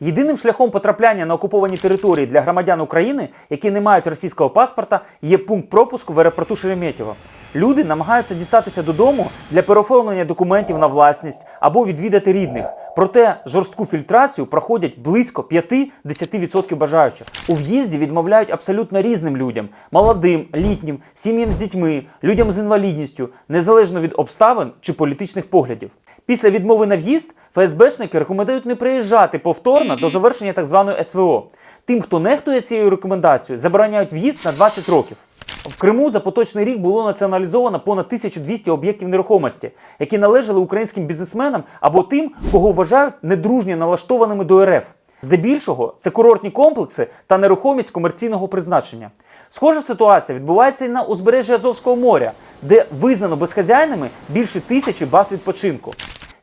Єдиним шляхом потрапляння на окуповані території для громадян України, які не мають російського паспорта, є пункт пропуску в аеропорту Шереметьєво. Люди намагаються дістатися додому для переоформлення документів на власність або відвідати рідних. Проте жорстку фільтрацію проходять близько 5-10% бажаючих. У в'їзді відмовляють абсолютно різним людям: молодим, літнім, сім'ям з дітьми, людям з інвалідністю, незалежно від обставин чи політичних поглядів. Після відмови на в'їзд ФСБшники рекомендують не приїжджати повторно до завершення так званої СВО. Тим, хто нехтує цією рекомендацією, забороняють в'їзд на 20 років. В Криму за поточний рік було націоналізовано понад 1200 об'єктів нерухомості, які належали українським бізнесменам або тим, кого вважають недружньо налаштованими до РФ. Здебільшого це курортні комплекси та нерухомість комерційного призначення. Схожа ситуація відбувається і на узбережжі Азовського моря, де визнано безхазяйними більше тисячі баз відпочинку.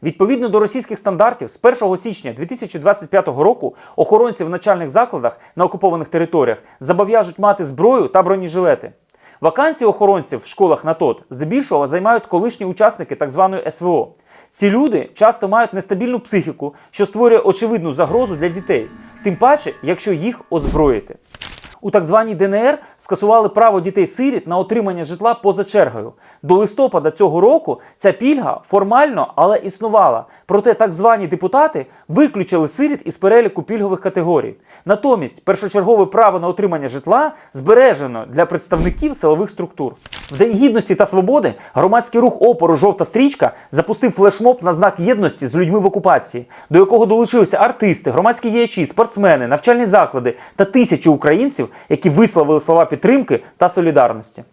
Відповідно до російських стандартів, з 1 січня 2025 року охоронці в начальних закладах на окупованих територіях зобов'яжуть мати зброю та бронежилети. Вакансії охоронців в школах на ТОТ здебільшого займають колишні учасники так званої СВО. Ці люди часто мають нестабільну психіку, що створює очевидну загрозу для дітей, тим паче, якщо їх озброїти. У так званій ДНР скасували право дітей-сиріт на отримання житла поза чергою. До листопада цього року ця пільга формально, але існувала. Проте так звані депутати виключили сиріт із переліку пільгових категорій. Натомість першочергове право на отримання житла збережено для представників силових структур. В День гідності та свободи громадський рух опору Жовта стрічка запустив флешмоб на знак єдності з людьми в окупації, до якого долучилися артисти, громадські діячі, спортсмени, навчальні заклади та тисячі українців, які висловили слова підтримки та солідарності.